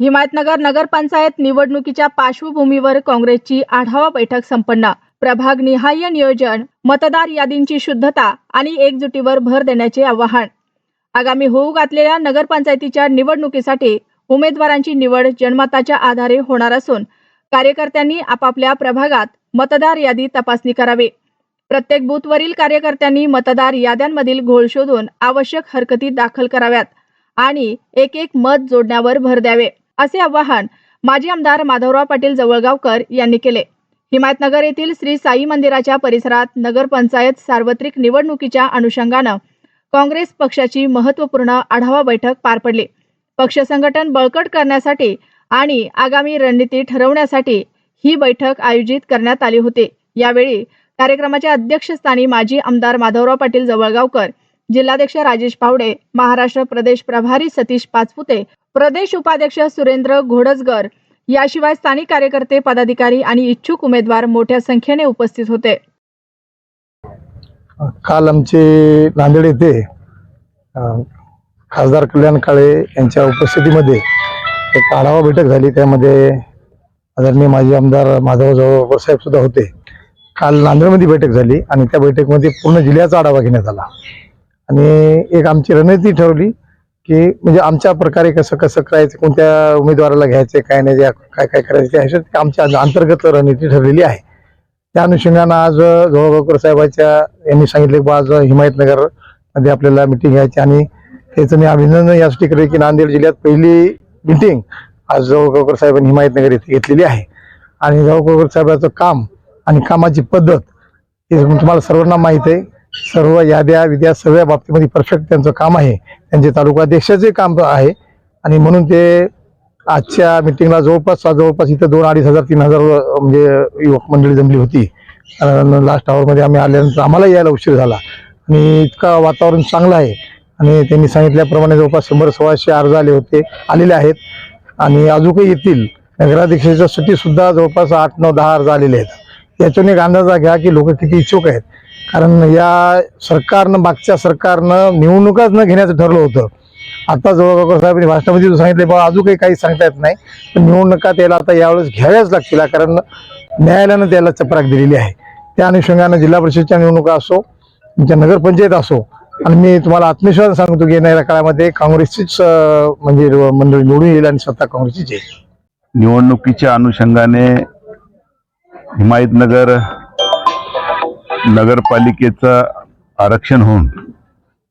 हिमायतनगर नगरपंचायत निवडणुकीच्या पार्श्वभूमीवर काँग्रेसची आढावा बैठक संपन्न. प्रभाग निहाय नियोजन मतदार यादींची शुद्धता आणि एकजुटीवर भर देण्याचे आवाहन. आगामी होऊ घातलेल्या नगरपंचायतीच्या निवडणुकीसाठी उमेदवारांची निवड जनमताच्या आधारे होणार असून कार्यकर्त्यांनी आपापल्या प्रभागात मतदार यादी तपासणी करावी. प्रत्येक बूथवरील कार्यकर्त्यांनी मतदार याद्यांमधील घोळ शोधून आवश्यक हरकती दाखल कराव्यात आणि एक एक मत जोडण्यावर भर द्यावे. असे आवाहन माजी आमदार माधवराव पाटील जवळगावकर यांनी केले. हिमायतनगर येथील श्री साई मंदिराच्या परिसरात नगरपंचायत सार्वत्रिक निवडणुकीच्या अनुषंगानं काँग्रेस पक्षाची महत्त्वपूर्ण आढावा बैठक पार पडली. पक्ष संघटन बळकट करण्यासाठी आणि आगामी रणनीती ठरवण्यासाठी ही बैठक आयोजित करण्यात आली होती. यावेळी कार्यक्रमाच्या अध्यक्षस्थानी माजी आमदार माधवराव पाटील जवळगावकर जिल्हाध्यक्ष राजेश पावडे महाराष्ट्र प्रदेश प्रभारी सतीश पाचपुते प्रदेश उपाध्यक्ष सुरेंद्र घोडसगर याशिवाय स्थानिक कार्यकर्ते पदाधिकारी आणि इच्छुक उमेदवार मोठ्या संख्येने उपस्थित होते. काल आमचे नांदेड येथे खासदार कल्याण काळे यांच्या उपस्थितीमध्ये एक आढावा बैठक झाली. त्यामध्ये आदरणीय माजी आमदार माधव साहेब सुद्धा होते. काल नांदेडमध्ये बैठक झाली आणि त्या बैठकीमध्ये पूर्ण जिल्ह्याचा आढावा घेण्यात आला. आणि एक आमची रणनीती ठरवली की म्हणजे आमच्या प्रकारे कसं कसं करायचं कोणत्या उमेदवाराला घ्यायचं काय नाही काय काय करायचं त्या हिशोबात आमच्या अंतर्गत रणनीती ठरलेली आहे. त्या अनुषंगानं आज जवळगावकर साहेबाच्या यांनी सांगितले की बा आज हिमायतनगरमध्ये आपल्याला मिटिंग घ्यायची आणि त्याचं मी अभिनंदन यासाठी करेल की नांदेड जिल्ह्यात पहिली मिटिंग आज जवळगावकर साहेबांनी हिमायतनगर येथे घेतलेली आहे. आणि जवळगावकर साहेबाचं काम आणि कामाची पद्धत हे तुम्हाला सर्वांना माहीत आहे. सर्व याद्या विद्या सगळ्या बाबतीमध्ये परफेक्ट त्यांचं काम आहे. त्यांचे तालुका अध्यक्षाचे काम आहे. आणि म्हणून ते आजच्या मिटिंगला जवळपास जवळपास इथं दोन अडीच हजार तीन हजार म्हणजे युवक मंडळी जमली होती. लास्ट आवरमध्ये आम्ही आल्यानंतर आम्हाला यायला उशीर झाला. आणि इतका वातावरण चांगलं आहे. आणि त्यांनी सांगितल्याप्रमाणे जवळपास शंभर सोळाशे अर्ज आले होते आलेले आहेत. आणि अजूनही येतील. नगराध्यक्षासाठी सुद्धा जवळपास आठ नऊ दहा अर्ज आलेले आहेत. याच्यातून एक अंदाजा घ्या की लोक किती इच्छुक आहेत. कारण या सरकारनं मागच्या सरकारनं निवडणुकाच न घेण्याचं ठरलं होतं. आता जवळजवळ साहेबांनी भाषणामध्ये सांगितले बाबा अजून काही काही सांगता येत नाही. पण निवडणुका त्याला आता यावेळेस घ्याव्याच लागतील कारण न्यायालयानं त्याला चपराक दिलेली आहे. त्या अनुषंगानं जिल्हा परिषदच्या निवडणुका असो तुमच्या नगरपंचायत असो आणि मी तुम्हाला आत्मविश्वास सांगतो की येणाऱ्या काळामध्ये काँग्रेसचीच म्हणजे मंडळी निवडून येईल आणि स्वतः काँग्रेसचीच येईल. निवडणुकीच्या अनुषंगाने हिमायतनगर नगरपालिकेचं आरक्षण होऊन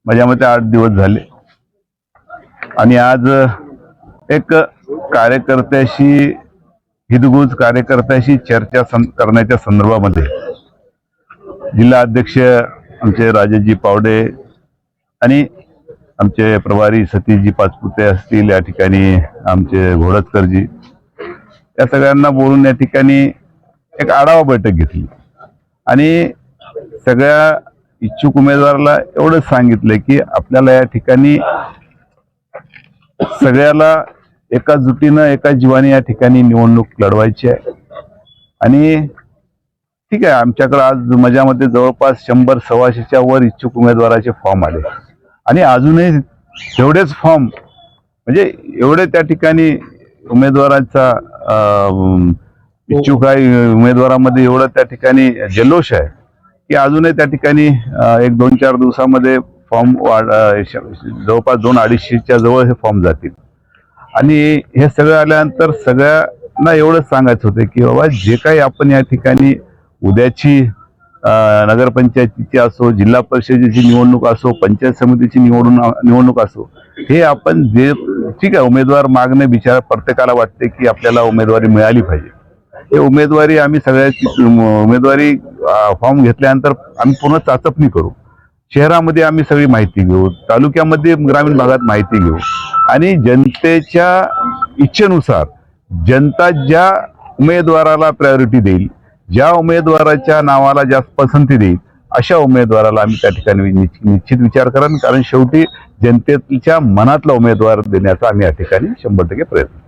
माझ्या मते आठ दिवस झाले. आणि आज एक कार्यकर्त्याशी हितगुज कार्यकर्त्याशी चर्चा सं करण्याच्या संदर्भामध्ये जिल्हा अध्यक्ष आमचे राजाजी पावडे आणि आमचे प्रभारी सतीशजी पाचपुते असतील या ठिकाणी आमचे घोडतकरजी या सगळ्यांना बोलून या ठिकाणी एक आढावा बैठक घेतली. आणि सगळ्या इच्छुक उमेदवाराला एवढंच सांगितलं की आपल्याला या ठिकाणी सगळ्याला एका जुटीनं एका जीवाने या ठिकाणी निवडणूक लढवायची आहे. आणि ठीक आहे आमच्याकडे आज माझ्यामध्ये जवळपास शंभर सव्वाशेच्या वर इच्छुक उमेदवाराचे फॉर्म आले. आणि अजूनही तेवढेच फॉर्म म्हणजे एवढे त्या ठिकाणी उमेदवारांचा इच्छुक आहे उमेदवारामध्ये एवढं त्या ठिकाणी जल्लोष आहे की अजूनही त्या ठिकाणी एक दोन चार दिवसामध्ये फॉर्म वाढ जवळपास दोन अडीचशेच्या जवळ हे फॉर्म जातील. आणि हे सगळं आल्यानंतर सगळ्यांना एवढंच सांगायचं होतं की बाबा जे काही आपण या ठिकाणी उद्याची नगरपंचायतीची असो जिल्हा परिषदेची निवडणूक असो पंचायत समितीची निवडणूक निवडणूक असो हे आपण जे ठीक आहे उमेदवार मागणे बिचार प्रत्येकाला वाटते की आपल्याला उमेदवारी मिळाली पाहिजे. हे उमेदवारी आम्ही सगळ्याची उमेदवारी फॉर्म घेतल्यानंतर आम्ही पूर्ण चाचपणी करू. शहरामध्ये आम्ही सगळी माहिती घेऊ तालुक्यामध्ये ग्रामीण भागात माहिती घेऊ. आणि जनतेच्या इच्छेनुसार जनता ज्या उमेदवाराला प्रायोरिटी देईल ज्या उमेदवाराच्या नावाला जास्त पसंती देईल अशा उमेदवाराला आम्ही त्या ठिकाणी निश्चित निश्चित विचार करा कारण शेवटी जनतेच्या मनातला उमेदवार देण्याचा आम्ही या ठिकाणी शंभर टक्के प्रयत्न